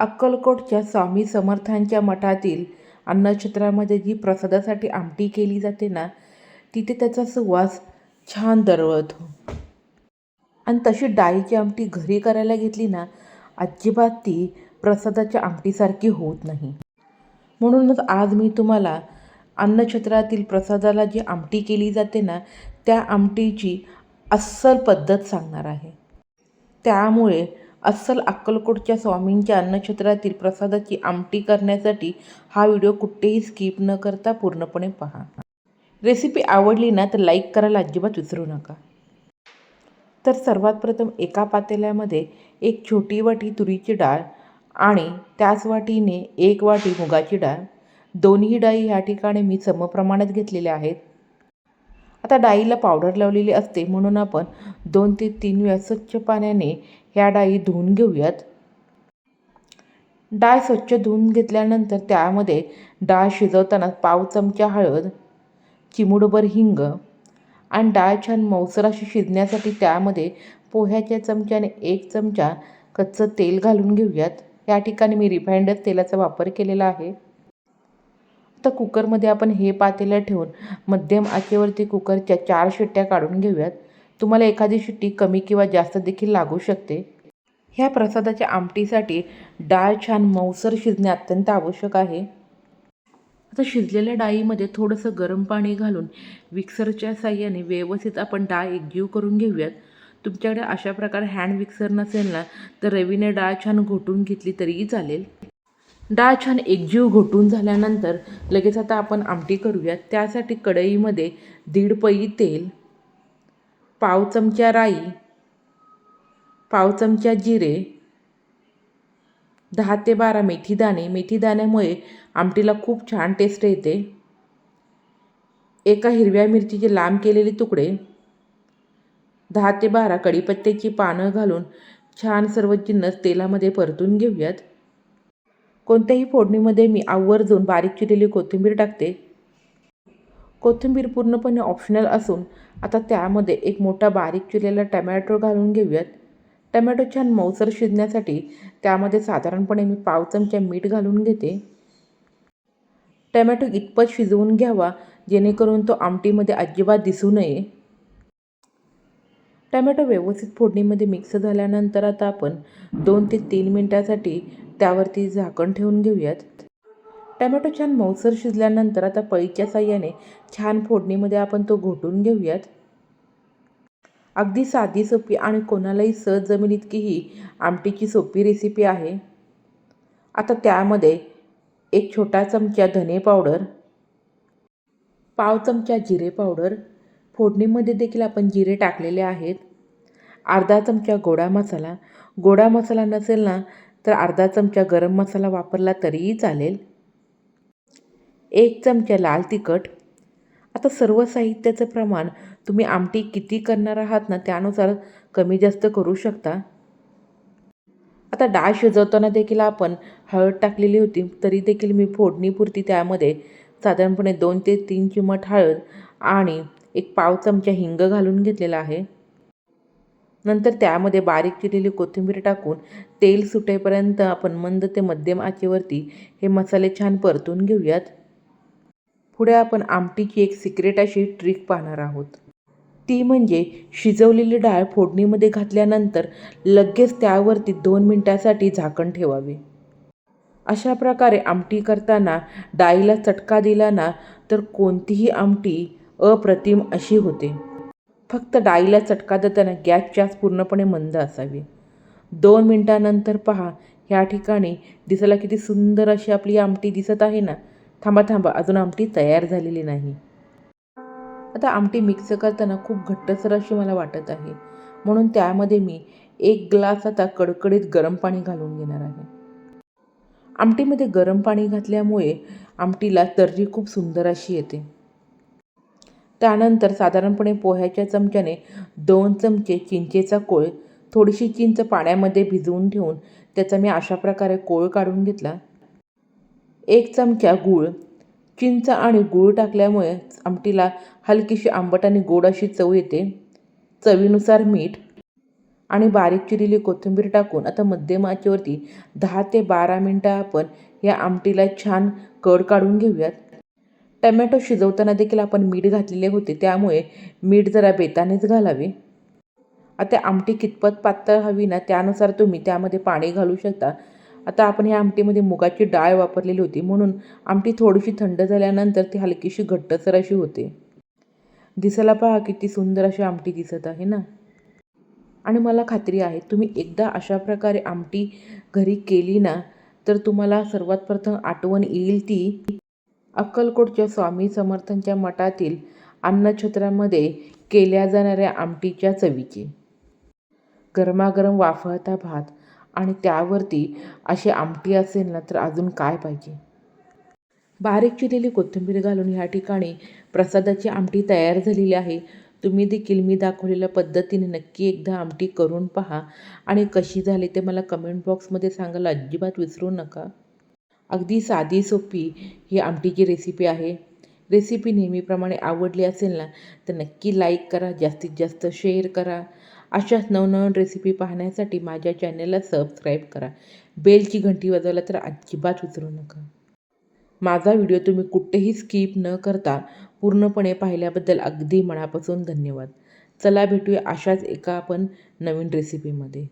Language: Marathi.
अक्कलकोटच्या स्वामी समर्थांच्या मठातील अन्नछत्रामध्ये जी प्रसादासाठी आमटी केली जाते ना तिथे त्याचा सुवास छान दरवळतो. आणि तशी डाळीची आमटी घरी करायला घेतली ना अजिबात ती प्रसादाच्या आमटीसारखी होत नाही. म्हणूनच आज मी तुम्हाला अन्नछत्रातील प्रसादाला जी आमटी केली जाते ना त्या आमटीची अस्सल पद्धत सांगणार आहे. त्यामुळे अस्सल अक्कलकोटच्या स्वामींच्या अन्नक्षेत्रातील प्रसादाची आमटी करण्यासाठी हा व्हिडिओ कुठेही स्किप न करता पूर्णपणे पहा. रेसिपी आवडली ना तर लाईक करायला अजिबात विसरू नका. तर सर्वात प्रथम एका पातेल्यामध्ये एक छोटी वाटी तुरीची डाळ आणि त्याच वाटीने एक वाटी मुगाची डाळ. दोन्ही डाळी ह्या ठिकाणी मी समप्रमाणात घेतलेल्या आहेत. आता डाळीला पावडर लावलेली असते म्हणून आपण दोन ते तीन वेळा स्वच्छ पाण्याने ह्या डाळी धुवून घेऊयात. डाळ स्वच्छ धुवून घेतल्यानंतर त्यामध्ये डाळ शिजवताना पाव चमचा हळद चिमूटभर हिंग आणि डाळ छान मौसर अशी शिजण्यासाठी त्यामध्ये पोह्याच्या चमच्याने एक चमचा कच्चं तेल घालून घेऊयात. या ठिकाणी मी रिफाईंडच तेलाचा वापर केलेला आहे. आता कुकरमध्ये आपण हे पातेलं ठेवून मध्यम आचेवरती कुकरच्या चार शिट्ट्या काढून घेऊयात. तुम्हाला एखादी शिट्टी कमी किंवा जास्त देखील लागू शकते. ह्या प्रसादाच्या आमटीसाठी डाळ छान मऊसर शिजणे अत्यंत आवश्यक आहे. आता शिजलेल्या डाळीमध्ये थोडंसं गरम पाणी घालून मिक्सरच्या साह्याने व्यवस्थित आपण डाळ एकजीव करून घेऊयात. तुमच्याकडे अशा प्रकारे हँड मिक्सर नसेल ना तर रवीने डाळ छान घोटून घेतली तरीही चालेल. डाळ छान एकजीव घोटून झाल्यानंतर लगेच आता आपण आमटी करूयात. त्यासाठी कढईमध्ये दीड पई तेल पाव चमचा राई पाव चमचा जिरे दहा ते बारा मेथी दाणे. मेथी दाण्यामुळे आमटीला खूप छान टेस्ट येते. एका हिरव्या मिरचीचे लांब केलेले तुकडे दहा ते बारा कढीपत्त्याची पानं घालून छान सर्व जिन्नस तेलामध्ये परतून घेऊयात. कोणत्याही फोडणीमध्ये मी आवर्जून बारीक चिरलेली कोथिंबीर टाकते. कोथिंबीर पूर्णपणे ऑप्शनल असून आता त्यामध्ये एक मोठा बारीक चिरलेला टमॅटो घालून घेऊयात. टमॅटो छान मऊसर शिजण्यासाठी त्यामध्ये साधारणपणे मी पाव चमचा मीठ घालून घेते. टमॅटो इतपत शिजवून घ्यावा जेणेकरून तो आमटीमध्ये अजिबात दिसू नये. टमॅटो व्यवस्थित फोडणीमध्ये मिक्स झाल्यानंतर आता आपण दोन ते तीन मिनटासाठी त्यावरती झाकण ठेवून घेऊयात. टमॅटो छान मऊसर शिजल्यानंतर आता पळीच्या साह्याने छान फोडणीमध्ये आपण तो घोटून घेऊयात. अगदी साधी सोपी आणि कोणालाही सहज जमीन इतकी ही आमटीची सोपी रेसिपी आहे. आता त्यामध्ये एक छोटा चमचा धने पावडर पाव चमचा जिरे पावडर फोडणीमध्ये देखील आपण जिरे टाकलेले आहेत. अर्धा चमचा गोडा मसाला गोडा मसाला नसेल ना तर अर्धा चमचा गरम मसाला वापरला तरीही चालेल. एक चमचा लाल तिखट. आता सर्व साहित्याचं प्रमाण तुम्ही आमटी किती करणार आहात ना त्यानुसार कमी जास्त करू शकता. आता डाळ शिजवताना देखील आपण हळद टाकलेली होती तरी देखील मी फोडणीपुरती त्यामध्ये साधारणपणे दोन ते तीन चिमट हळद आणि एक पाव चमचा हिंग घालून घेतलेला आहे. नंतर त्यामध्ये बारीक चिरलेली कोथिंबीर टाकून तेल सुटेपर्यंत आपण मंद ते मध्यम आचेवरती हे मसाले छान परतून घेऊयात. पुढे आपण आमटीची एक सिक्रेट अशी ट्रिक पाहणार आहोत. ती म्हणजे शिजवलेली डाळ फोडणीमध्ये घातल्यानंतर लगेच त्यावरती दोन मिनटासाठी झाकण ठेवावे. अशा प्रकारे आमटी करताना डाळीला चटका दिला ना तर कोणतीही आमटी अप्रतिम अशी होते. फक्त डाळीला चटका देताना गॅसची आस पूर्णपणे मंद असावी. दोन मिनटानंतर पहा ह्या ठिकाणी दिसायला किती सुंदर अशी आपली आमटी दिसत आहे ना. थांबा थांबा. अजून आमटी तयार झालेली नाही. आता आमटी मिक्स करताना खूप घट्टसर अशी मला वाटत आहे. म्हणून त्यामध्ये मी एक ग्लास आता कडकडीत गरम पाणी घालून घेणार आहे. आमटीमध्ये गरम पाणी घातल्यामुळे आमटीला तर्री खूप सुंदर अशी येते. त्यानंतर साधारणपणे पोह्याच्या चमच्याने दोन चमचे चिंचेचा कोळ थोडीशी चिंच पाण्यामध्ये भिजवून ठेवून त्याचा मी अशा प्रकारे कोळ काढून घेतला. एक चमचा गूळ चिंच आणि गूळ टाकल्यामुळे आमटीला हलकीशी आंबट आणि गोड अशी चव येते. चवीनुसार मीठ आणि बारीक चिरिली कोथिंबीर टाकून आता मध्यम आचेवरती दहा ते बारा मिनटं आपण या आमटीला छान कड काढून घेऊयात. टमॅटो शिजवताना देखील आपण मीठ घातलेले होते त्यामुळे मीठ जरा बेतानेच घालावे. आता आमटी कितपत पातळ हवी ना त्यानुसार तुम्ही त्यामध्ये पाणी घालू शकता. आता आपण ह्या आमटीमध्ये मुगाची डाळ वापरलेली होती. म्हणून आमटी थोडीशी थंड झाल्यानंतर ती हलकीशी घट्टसर अशी होते. दिसायला पहा किती सुंदर अशी आमटी दिसत आहे ना? आणि मला खात्री आहे तुम्ही एकदा अशा प्रकारे आमटी घरी केली ना तर तुम्हाला सर्वात प्रथम आठवण येईल ती अक्कलकोटच्या स्वामी समर्थांच्या मठातील अन्नछत्रामध्ये केल्या जाणाऱ्या आमटीच्या चवीची. गरमागरम वाफळता भात आणि त्यावरती अशी आमटी असेल ना तर अजून काय पाहिजे? बारीक चिरलेली कोथिंबीर घालून ह्या ठिकाणी प्रसादाची आमटी तयार झालेली आहे. तुम्ही देखील मी दाखवलेल्या पद्धतीने नक्की एकदा आमटी करून पहा. आणि कशी झाली ते मला कमेंट बॉक्समध्ये सांगायला अजिबात विसरू नका. अगदी साधी सोपी ही आमटीची रेसिपी आहे. रेसिपी नेहमीप्रमाणे आवडली असेल ना तर नक्की लाईक करा जास्तीत जास्त शेअर करा. अशाच नवनवीन रेसिपी पाहण्यासाठी माझ्या चॅनलला सबस्क्राईब करा. बेलची घंटी वाजवला तर अजिबात विसरू नका. माझा व्हिडिओ तुम्ही कुठेही स्किप न करता पूर्णपणे पाहिल्याबद्दल अगदी मनापासून धन्यवाद. चला भेटूया अशाच एका आपण नवीन रेसिपीमध्ये